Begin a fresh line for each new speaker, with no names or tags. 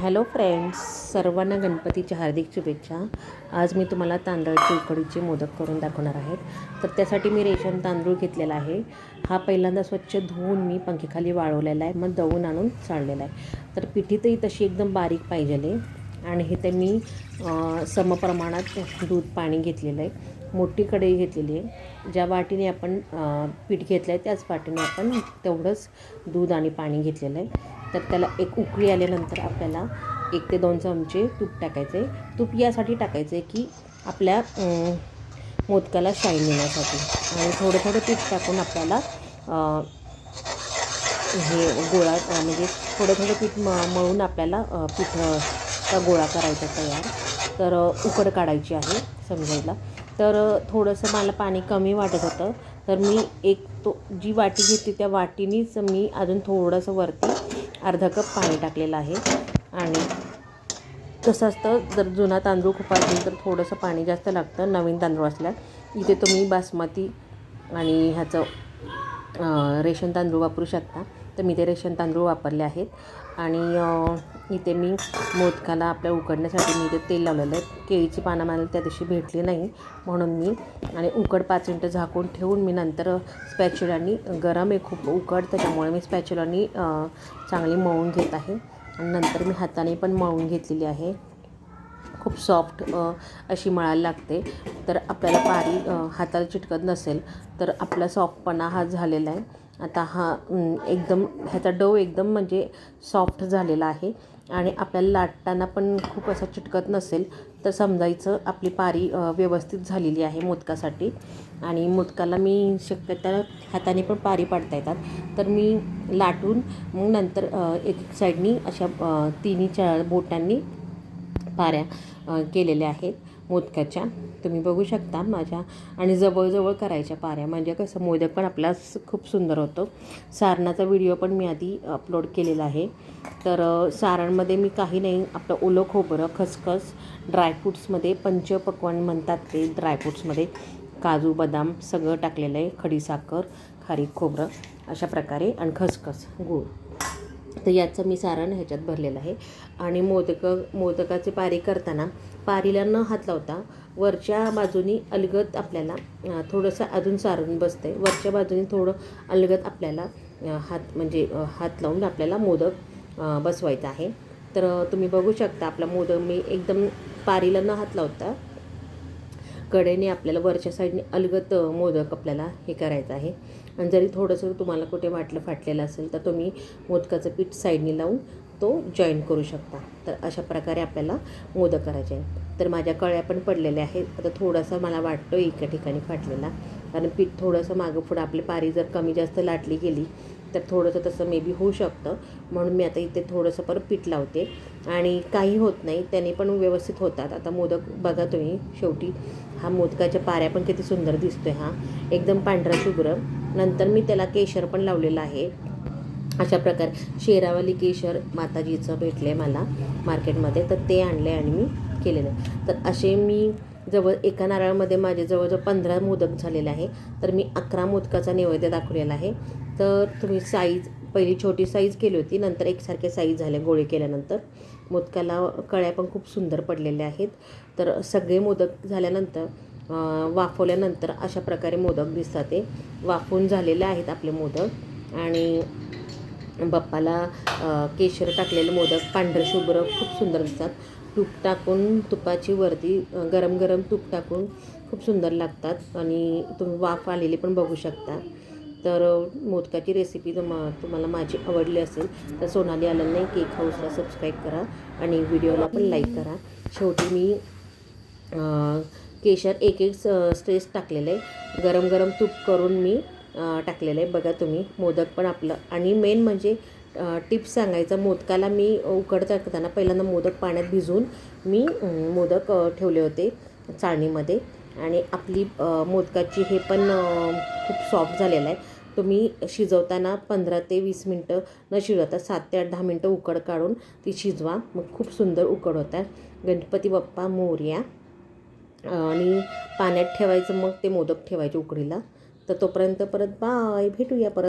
Hello friends सर्वांना गणपतीच्या हार्दिक शुभेच्छा. आज मी तुम्हाला तांदळाची उकडीचे मोदक करून दाखवणार आहेत. तर त्यासाठी मी रेशन तांदूळ घेतलेला आहे. हा पहिल्यांदा स्वच्छ धुवून मी पंखेखाली वाळवलेला आहे. मग दळून आणून चाळलेला आहे. तर पिठीतही तशी एकदम बारीक पाहिजे आणि हे ते मी समप्रमाणात दूध पाणी घेतलेलं आहे. मोठी कढई घेतलेली आहे. ज्या वाटीने आपण पीठ घेतलं आहे त्याच वाटीने आपण तेवढंच दूध आणि पाणी घेतलेलं आहे. तर त्याला एक उकळी आल्यानंतर आपल्याला एक ते दोन चमचे तूप टाकायचे तूप यासाठी टाकायचे की आपल्या मोदकाला शाईन येण्यासाठी. आणि थोडं थोडं तूप टाकून आपल्याला हे गोळा म्हणजे थोडं थोडं पीठ म मळून आपल्याला अं, पीठ गोळा करायचा तयार. तर उकड काढायची आहे समजायला. तर थोडंसं मला पाणी कमी वाटत होतं. तर मी एक तो जी वाटी घेतली त्या वाटीनीच मी अजून थोडंसं वरती अर्धा कप पाणी टाकलेलं आहे. आणि कसं असतं जर जुना तांदूळ खूप असेल तर थोडंसं पाणी जास्त लागतं नवीन तांदूळ असल्यास इथे तुम्ही बासमती आणि ह्याचं रेशन तांदूळ वापरू शकता. तर मी ते रेशन तांदूळ वापरले आहेत. आणि इथे मी मोदकाला आपल्या उकडण्यासाठी मी इथे तेल लावलेलं आहे. केळीची पानं मला त्या दिवशी भेटली नाही म्हणून मी आणि उकड पाच मिनटं झाकून ठेवून मी नंतर स्पॅच्युलानी गरम आहे खूप उकड त्याच्यामुळे मी स्पॅच्युलानी चांगली मळून घेत आहे. आणि नंतर मी हाताने पण मळून घेतलेली आहे. खूप सॉफ्ट अशी मळायला लागते. तर आपल्याला पारी हाताला चिटकत नसेल तर आपला सॉफ्टपणा हा झालेला आहे. आता हा एकदम ह्याचा डव एकदम म्हणजे सॉफ्ट झालेला आहे. आणि आपल्याला लाटताना पण खूप असं चिटकत नसेल तर समजायचं आपली पारी व्यवस्थित झालेली आहे मोदकासाठी. आणि मोदकाला मी शक्यता हाताने पण पारी पाडता येतात. तर मी लाटून मग नंतर एक एक साईडनी अशा तिन्ही चार बोटांनी पाऱ्या केलेल्या आहेत मोदकाच्या. तुम्ही बघू शकता माझ्या आणि जवळजवळ करायच्या पाऱ्या. म्हणजे कसं मोदक पण आपला स- खूप सुंदर होतो. सारणाचा व्हिडिओ पण मी आधी अपलोड केलेला आहे. तर सारणमध्ये मी काही नाही आपलं ओलं खोबरं खसखस ड्रायफ्रूट्समध्ये पंचपक्वान म्हणतात ते ड्रायफ्रूट्समध्ये काजू बदाम सगळं टाकलेलं आहे. खडीसाखर खारीक खोबरं अशा प्रकारे आणि खसखस गूळ. तर याचं मी सारण ह्याच्यात भरलेलं आहे. आणि मोदक मोदकाचे पारी करताना पारीला न हात लावता वरच्या बाजूनी अलगद आपल्याला थोडंसं अजून सारून बसतं आहे वरच्या बाजूनी थोडं अलगद आपल्याला हात म्हणजे हात लावून आपल्याला मोदक बसवायचा आहे. तर तुम्ही बघू शकता आपला मोदक मी एकदम पारीला न हात लावता कडेने आपल्याला वरच्या साईडने अलगत मोदक आपल्याला हे करायचं आहे. आणि जरी थोडंसं तुम्हाला कुठे वाटलं फाटलेलं असेल तर तुम्ही मोदकाचं पीठ साईडने लावून तो जॉईन करू शकता. तर अशा प्रकारे आपल्याला मोदक करायचे आहे तर माझ्या कळ्या पण पडलेल्या आहेत. आता थोडासा मला वाटतो एका ठिकाणी फाटलेला. कारण पीठ थोडंसं मागं पुढं आपली पारी जर कमी जास्त लाटली गेली तर थोडंसं तसं मे बी होऊ शकतं. म्हणून मी आता इथे थोडंसं परत पीठ लावते. आणि काही होत नाही त्याने पण व्यवस्थित होतात. आता मोदक बघा तुम्ही शेवटी. हा मोदकाच्या पाऱ्या पण किती सुंदर दिसतोय हा. एकदम पांढरा शुभ्र. नंतर मी त्याला केशर पण लावलेलं आहे. अशा प्रकारे. शेरावाली केशर माताजीचं भेटले मला मार्केटमध्ये तर ते आणले आणि मी केलेलं आहे. तर असे मी जवळ एका नारळामध्ये माझे जवळजवळ पंधरा मोदक झालेले आहे. तर मी अकरा मोदकाचा नैवेद्य दाखवलेला आहे. तर तुम्ही साईज पहिली छोटी साईज केली होती नंतर एकसारखे साईज झाले गोळे केल्यानंतर. मोदकाला कळ्या पण खूप सुंदर पडलेल्या आहेत. तर सगळे मोदक झाल्यानंतर वाफवल्यानंतर अशा प्रकारे मोदक दिसतात ते वाफवून झालेले आहेत आपले मोदक. आणि बाप्पाला केशर टाकलेले मोदक पांढरे शुभ्र खूप सुंदर दिसतात. तूप टाकून तुपाची वरती गरम गरम तूप टाकून खूप सुंदर लागतात आणि तुम्ही वाफ आलेली पण बघू शकता. तर मोदकाची रेसिपी तुम तुम्हाला माझी आवडली असेल तर सोनाली आलं नाही केक हाऊसला सबस्क्राईब करा आणि व्हिडिओला पण लाईक करा. शेवटी मी केशर एक एक स्ट्रेस टाकलेलं आहे. गरम गरम तूप करून मी टाकलेलं आहे. बघा तुम्ही मोदक पण आपलं आणि मेन म्हणजे टिप्स सांगायचं. मोदकाला मी उकड टाकताना पहिल्यांदा मोदक पाण्यात भिजवून मी मोदक ठेवले होते चाळणीमध्ये. आणि आपली मोदकाची हे पण खूप सॉफ्ट झालेलं आहे. तुम्ही शिजवताना पंधरा ते वीस मिनटं न शिजवता सात ते आठ दहा मिनटं उकड काढून ती शिजवा. मग खूप सुंदर उकड होतात गणपती बाप्पा मोरया आणि पाण्यात ठेवायचं मग ते मोदक ठेवायचे उकडीला. तर तोपर्यंत परत बाय भेटूया परत.